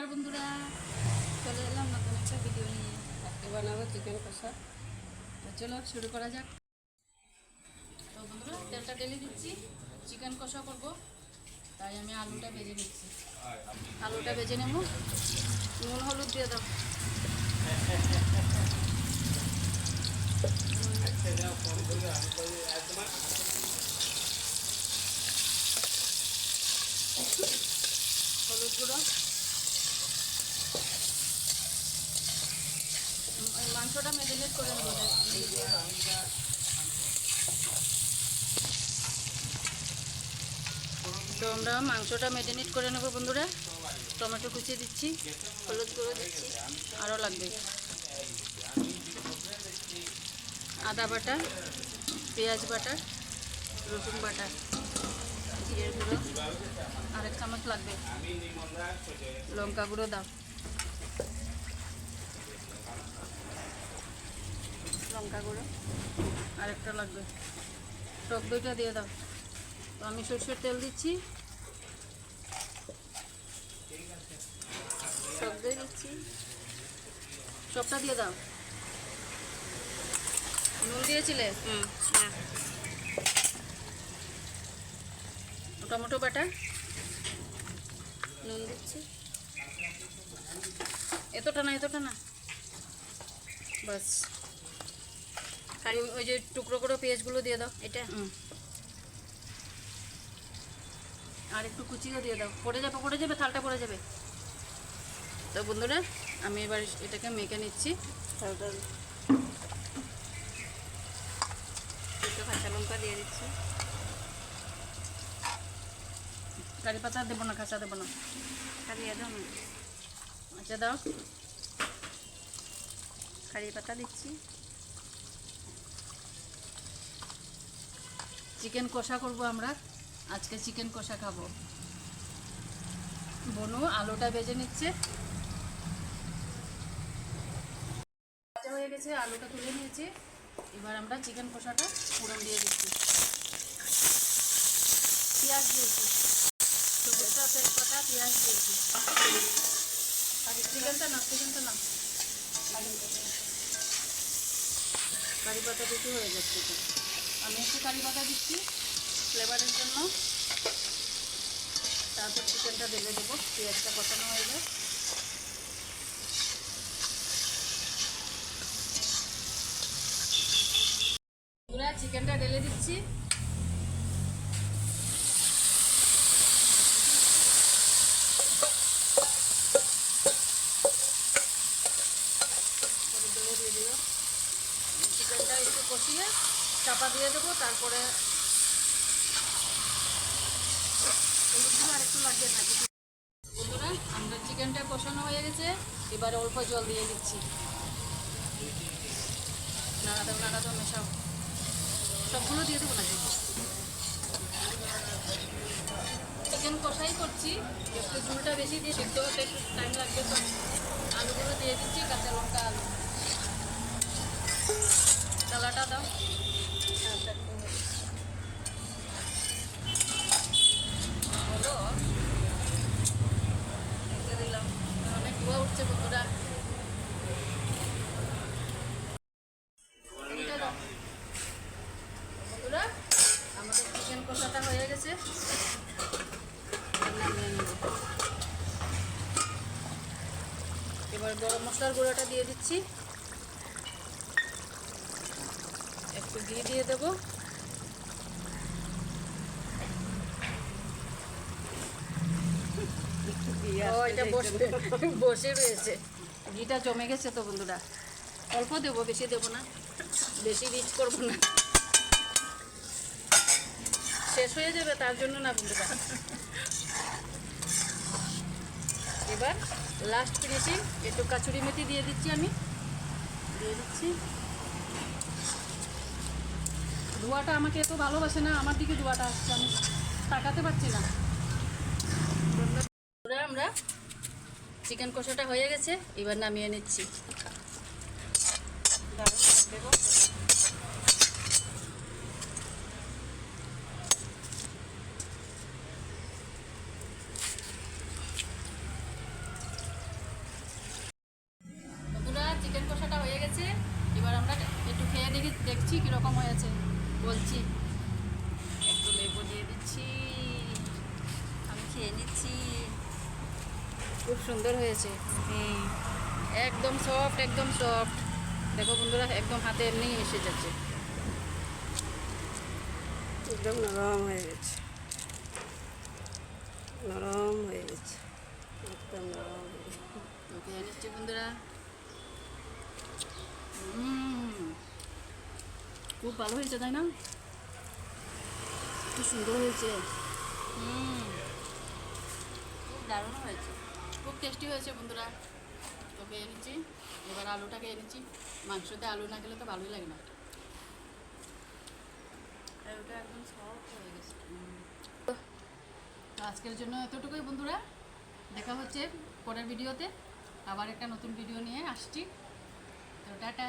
নমস্কার বন্ধুরা চলে এলাম নতুন একটা ভিডিও নিয়ে। আজকে বানাবো চিকেন কষা। তো চলো শুরু করা যাক। তো বন্ধুরা তেলটা ঢেলে দিচ্ছি। চিকেন কষা করব। তাই আমি আলুটা ভেজে নিচ্ছি। আলুটা ভেজে নেব। নুন হলুদ দিয়ে দাও। হলুদ গুঁড়ো। মাংসটা ম্যারিনেট করে নেব তো আমরা মাংসটা ম্যারিনেট করে নেব, বন্ধুরা। টমেটো কুচিয়ে দিচ্ছি, হলুদ গুঁড়ো দিচ্ছি, আরও লাগবে। আদা বাটা, পেঁয়াজ বাটা, রসুন বাটা, জিরের গুঁড়ো, আরেক চামচ লাগবে। লঙ্কা গুঁড়ো দাও। লঙ্কা গুঁড়ো আরেকটা লাগবে। টক দইটা দিয়ে দাও। তো আমি সরষের তেল দিচ্ছি। টক দই দিচ্ছি। সবটা দিয়ে দাও। নুন দিয়েছিলে? হুম হ্যাঁ। টমেটো বাটা নুন দিচ্ছি। এতটা না এতটা না। বাস। আর ওই যে টুকরো করে পেঁয়াজগুলো দিয়ে দাও এটা। আর একটু কুচিও দিয়ে দাও। পড়ে যাবে পড়ে যাবে থালটা পড়ে যাবে। তো বন্ধুরা আমি এবার এটাকে মেখে নিচ্ছি। হালকা একটু কাঁচা লঙ্কা দিয়ে দিচ্ছি। কারি পাতা দেবো না কাঁচা দেবো না। কারি দাও না আচ্ছা দাও। কারি পাতা দিচ্ছি। চিকেন কষা করব আমরা। আজকে চিকেন কষা খাব। বনু আলুটা ভেজে নিচ্ছে। হয়ে গেছে, আলুটা তুলে নিয়েছি। এবার আমরা চিকেন কষাটা পুরন দিয়ে দিচ্ছি। পেঁয়াজ দিয়েছি। সবুজটা তেজপাতা, পেঁয়াজ দিয়েছি। আর চিকেনটা না চিকেনটা না কারি পাতা দিতে হয়ে যাচ্ছে। আমি একটু কারি পাতা দিচ্ছি ফ্লেভারের জন্য। তারপর চিকেনটা ঢেলে দেবো, পেঁয়াজটা কষানো হয়ে যায় চিকেনটা ঢেলে দিচ্ছি। চিকেনটা একটু কষিয়ে চাপা দিয়ে দেবো, তারপরে আর একটু লাগবে না কিছু বন্ধুরা, আমরা চিকেনটা কষানো হয়ে গেছে, এবারে অল্প জল দিয়ে দিচ্ছি। নাড়া দাও নাড়া দাও মেশাও। সবগুলো দিয়ে দেবো নাকি? চিকেন কষাই করছি, একটু ঝুলটা বেশি দিয়ে সিদ্ধ হতে টাইম লাগবে তো। আলুগুলো দিয়ে দিচ্ছি, কাঁচা লঙ্কা আলু। ডালাটা দাও বলো রেখে দিলাম অনেক ধোয়া উঠছে বন্ধুরা এইটা দাও। বন্ধুরা আমাদের চিকেন কষাটা হয়ে গেছে এবার নামিয়ে নেব এবার গরম মশলার গুঁড়োটা দিয়ে দিচ্ছি। একটু ঘি দিয়ে দেবো। ও এটা বসে বসে রয়েছে। ঘিটা জমে গেছে তো বন্ধুরা। অল্প দেবো বেশি দেবো না। বেশি রিচ করব না। শেষ হয়ে যাবে তার জন্য না বন্ধুরা। এবার লাস্ট ফিনিশিং একটু কাচুরি মেথি দিয়ে দিচ্ছি আমি। দিয়ে দিচ্ছি। ধোয়াটা আমাকে এত ভালোবাসে না, আমার দিকে ধোয়াটা আসছে, আমি তাকাতে পারছি না। আমরা চিকেন কষাটা হয়ে গেছে, এবার নামিয়ে নিচ্ছি। দারুণ লাগবে গো। দিচ্ছি কীরকম হয়েছে বলছি একটু লেবু দিয়ে দিচ্ছি। আমি খেয়ে নিচ্ছি। খুব সুন্দর হয়েছে। হ্যাঁ একদম সফট একদম সফট দেখো বন্ধুরা একদম হাতে এমনি এসে যাচ্ছে। একদম নরম হয়ে গেছে। নরম হয়ে গেছে। একদম নরম হয়ে গেছে। ওকে নিচ্ছি বন্ধুরা। খুব ভালো হয়েছে তাই না? খুব সুন্দর হয়েছে। হুম। দারুণ হয়েছে। খুব টেস্টি হয়েছে বন্ধুরা। তো খেয়ে নিচ্ছি। এবার আলুটা খেয়ে নিচ্ছি। মাংসতে আলু না খেলে তো ভালোই লাগে না। আর ওটা একদম সফট হয়ে গেছে। আজকের জন্য এতটুকুই বন্ধুরা। দেখা হচ্ছে পরের ভিডিওতে। আবার একটা নতুন ভিডিও নিয়ে আসছি। তো টাটা।